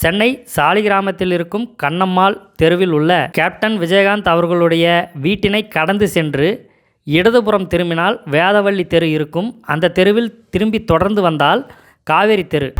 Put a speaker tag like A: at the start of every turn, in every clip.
A: சென்னை சாலிகிராமத்தில் இருக்கும் கண்ணம்மாள் தெருவில் உள்ள கேப்டன் விஜயகாந்த் அவர்களுடைய வீட்டினை கடந்து சென்று இடதுபுறம் திரும்பினால் வேதவள்ளி தெரு இருக்கும். அந்த தெருவில் திரும்பி தொடர்ந்து வந்தால் காவேரி தெரு.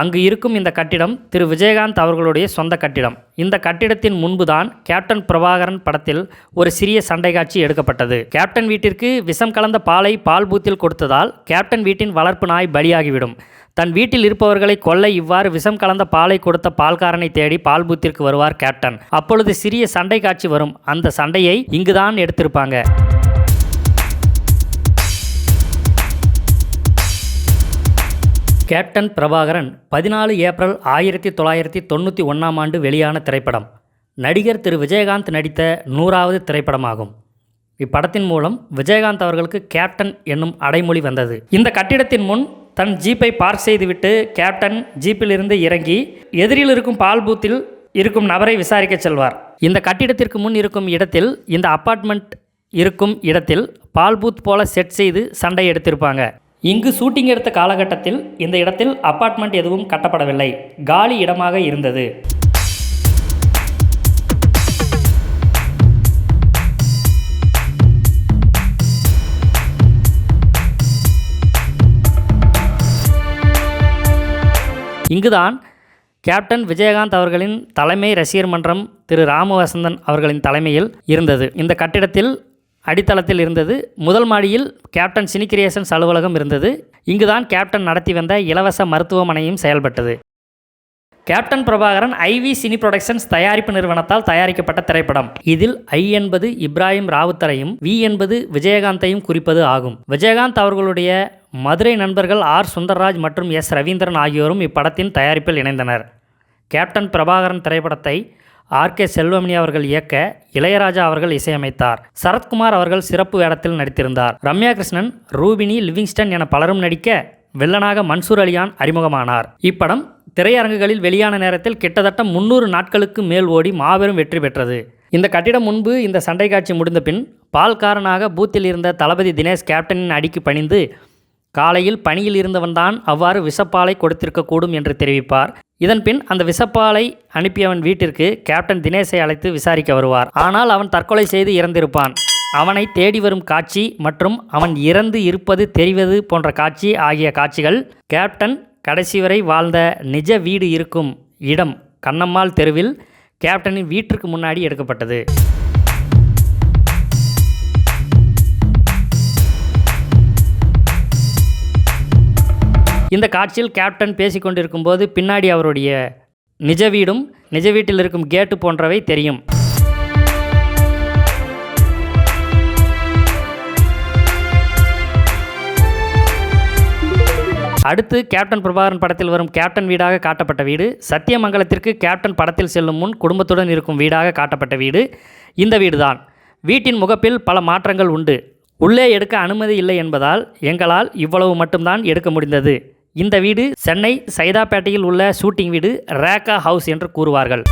A: அங்கு இருக்கும் இந்த கட்டிடம் திரு. விஜயகாந்த் அவர்களுடைய சொந்த கட்டிடம். இந்த கட்டிடத்தின் முன்புதான் கேப்டன் பிரபாகரன் படத்தில் ஒரு சிறிய சண்டை காட்சி எடுக்கப்பட்டது. கேப்டன் வீட்டிற்கு விஷம் கலந்த பாலை பால் பூத்தில் கொடுத்ததால் கேப்டன் வீட்டின் வளர்ப்பு நாய் பலியாகிவிடும். தன் வீட்டில் இருப்பவர்களை கொல்ல இவ்வாறு விஷம் கலந்த பாலை கொடுத்த பால்காரனை தேடி பால் பூத்திற்கு வருவார் கேப்டன். அப்பொழுது சிறிய சண்டை காட்சி வரும். அந்த சண்டையை இங்குதான் எடுத்திருப்பாங்க. கேப்டன் பிரபாகரன் பதினாலு ஏப்ரல் ஆயிரத்தி தொள்ளாயிரத்தி தொண்ணூற்றி ஒன்றாம் ஆண்டு வெளியான திரைப்படம். நடிகர் திரு விஜயகாந்த் நடித்த நூறாவது திரைப்படமாகும். இப்படத்தின் மூலம் விஜயகாந்த் அவர்களுக்கு கேப்டன் என்னும் அடைமொழி வந்தது. இந்த கட்டிடத்தின் முன் தன் ஜீப்பை பார்க் செய்துவிட்டு கேப்டன் ஜீப்பிலிருந்து இறங்கி எதிரில் இருக்கும் பால் பூத்தில் இருக்கும் நபரை விசாரிக்க செல்வார். இந்த கட்டிடத்திற்கு முன் இருக்கும் இடத்தில் இந்த அப்பார்ட்மெண்ட் இருக்கும் இடத்தில் பால் பூத் போல செட் செய்து சண்டை எடுத்திருப்பாங்க. இங்கு ஷூட்டிங் எடுத்த காலகட்டத்தில் இந்த இடத்தில் அப்பார்ட்மெண்ட் எதுவும் கட்டப்படவில்லை. காலி இடமாக இருந்தது. இங்குதான் கேப்டன் விஜயகாந்த் அவர்களின் தலைமை ரசிகர் மன்றம் திரு ராமவசந்தன் அவர்களின் தலைமையில் இருந்தது. இந்த கட்டிடத்தில் அடித்தளத்தில் இருந்தது. முதல் மாடியில் கேப்டன் சினி கிரியேஷன்ஸ் அலுவலகம் இருந்தது. இங்குதான் கேப்டன் நடத்தி வந்த இலவச மருத்துவமனையும் செயல்பட்டது. Captain Prabhakaran I V cine productions தயாரிப்பு நிறுவனத்தால் தயாரிக்கப்பட்ட திரைப்படம். இதில் ஐ என்பது இப்ராஹிம் ராவுத்தரையும் வி என்பது விஜயகாந்தையும் குறிப்பது ஆகும். விஜயகாந்த் அவர்களுடைய மதுரை நண்பர்கள் ஆர். சுந்தர்ராஜ் மற்றும் எஸ். ரவீந்திரன் ஆகியோரும் இப்படத்தின் தயாரிப்பில் இணைந்தனர். கேப்டன் பிரபாகரன் திரைப்படத்தை ஆர் கே செல்வமணி அவர்கள் இயக்க இளையராஜா அவர்கள் இசையமைத்தார். சரத்குமார் அவர்கள் சிறப்பு வேடத்தில் நடித்திருந்தார். ரம்யா கிருஷ்ணன் ரூபினி லிவிங்ஸ்டன் என பலரும் நடிக்க வில்லனாக மன்சூர் அலியான் அறிமுகமானார். இப்படம் திரையரங்குகளில் வெளியான நேரத்தில் கிட்டத்தட்ட முன்னூறு நாட்களுக்கு மேல் ஓடி மாபெரும் வெற்றி பெற்றது. இந்த கட்டிடம் முன்பு இந்த சண்டை காட்சி முடிந்த பின் பால்காரனாக பூத்தில் இருந்த தளபதி தினேஷ் கேப்டனின் அடிக்கு பணிந்து காலையில் பணியில் இருந்தவன்தான் அவ்வாறு விஷப்பாலை கொடுத்திருக்கக்கூடும் என்று தெரிவிப்பார். இதன்பின் அந்த விஷப்பாலை அனுப்பியவன் வீட்டிற்கு கேப்டன் தினேஷை அழைத்து விசாரிக்க வருவார். ஆனால் அவன் தற்கொலை செய்து இறந்திருப்பான். அவனை தேடி வரும் காட்சி மற்றும் அவன் இறந்து இருப்பது தெரிவது போன்ற காட்சி ஆகிய காட்சிகள் கேப்டன் கடைசி வரை வாழ்ந்த நிஜ வீடு இருக்கும் இடம் கண்ணம்மாள் தெருவில் கேப்டனின் வீட்டிற்கு முன்னாடி எடுக்கப்பட்டது. இந்த காட்சியில் கேப்டன் பேசிக்கொண்டிருக்கும் போது பின்னாடி அவருடைய நிஜ வீடும் நிஜ வீட்டில் இருக்கும் கேட்டு போன்றவை தெரியும். அடுத்து கேப்டன் பிரபாகரன் படத்தில் வரும் கேப்டன் வீடாக காட்டப்பட்ட வீடு. சத்தியமங்கலத்திற்கு கேப்டன் படத்தில் செல்லும் முன் குடும்பத்துடன் இருக்கும் வீடாக காட்டப்பட்ட வீடு. இந்த வீடுதான். வீட்டின் முகப்பில் பல மாற்றங்கள் உண்டு. உள்ளே எடுக்க அனுமதி இல்லை என்பதால் எங்களால் இவ்வளவு மட்டும்தான் எடுக்க முடிந்தது. இந்த வீடு சென்னை சைதாப்பேட்டையில் உள்ள ஷூட்டிங் வீடு ரேகா ஹவுஸ் என்று கூறுவார்கள்.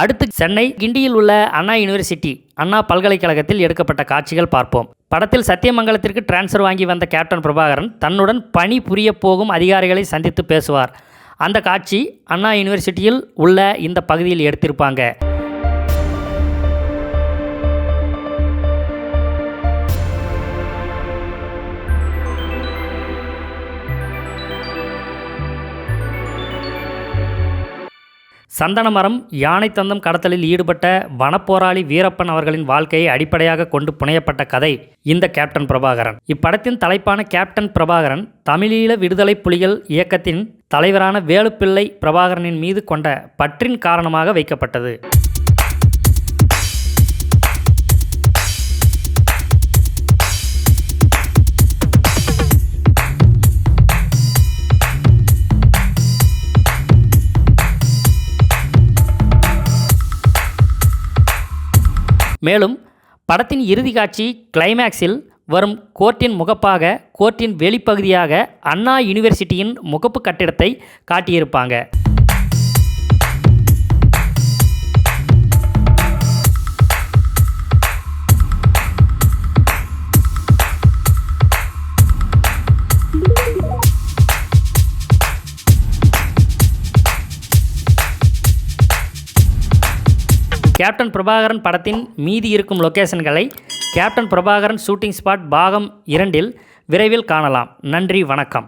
A: அடுத்து சென்னை கிண்டியில் உள்ள அண்ணா யூனிவர்சிட்டி அண்ணா பல்கலைக்கழகத்தில் எடுக்கப்பட்ட காட்சிகள் பார்ப்போம். படத்தில் சத்தியமங்கலத்திற்கு டிரான்ஸ்ஃபர் வாங்கி வந்த கேப்டன் பிரபாகரன் தன்னுடன் பணி புரிய போகும் அதிகாரிகளை சந்தித்து பேசுவார். அந்த காட்சி அண்ணா யூனிவர்சிட்டியில் உள்ள இந்த பகுதியில் எடுத்திருப்பாங்க. சந்தனமரம் யானை தந்தம் கடத்தலில் ஈடுபட்ட வனப்போராளி வீரப்பன் அவர்களின் வாழ்க்கையை அடிப்படையாக கொண்டு புனையப்பட்ட கதை இந்த கேப்டன் பிரபாகரன். இப்படத்தின் தலைப்பான கேப்டன் பிரபாகரன் தமிழீழ விடுதலை புலிகள் இயக்கத்தின் தலைவரான வேலுப்பிள்ளை பிரபாகரனின் மீது கொண்ட பற்றின் காரணமாக வைக்கப்பட்டது. மேலும் படத்தின் இறுதி காட்சி கிளைமேக்ஸில் வரும் கோர்ட்டின் முகப்பாக கோர்ட்டின் வெளிப்பகுதியாக அண்ணா யூனிவர்சிட்டியின் முகப்பு கட்டிடத்தை காட்டியிருப்பாங்க. கேப்டன் பிரபாகரன் படத்தின் மீதி இருக்கும் லொக்கேஷன்களை கேப்டன் பிரபாகரன் ஷூட்டிங் ஸ்பாட் பாகம் இரண்டில் விரைவில் காணலாம். நன்றி வணக்கம்.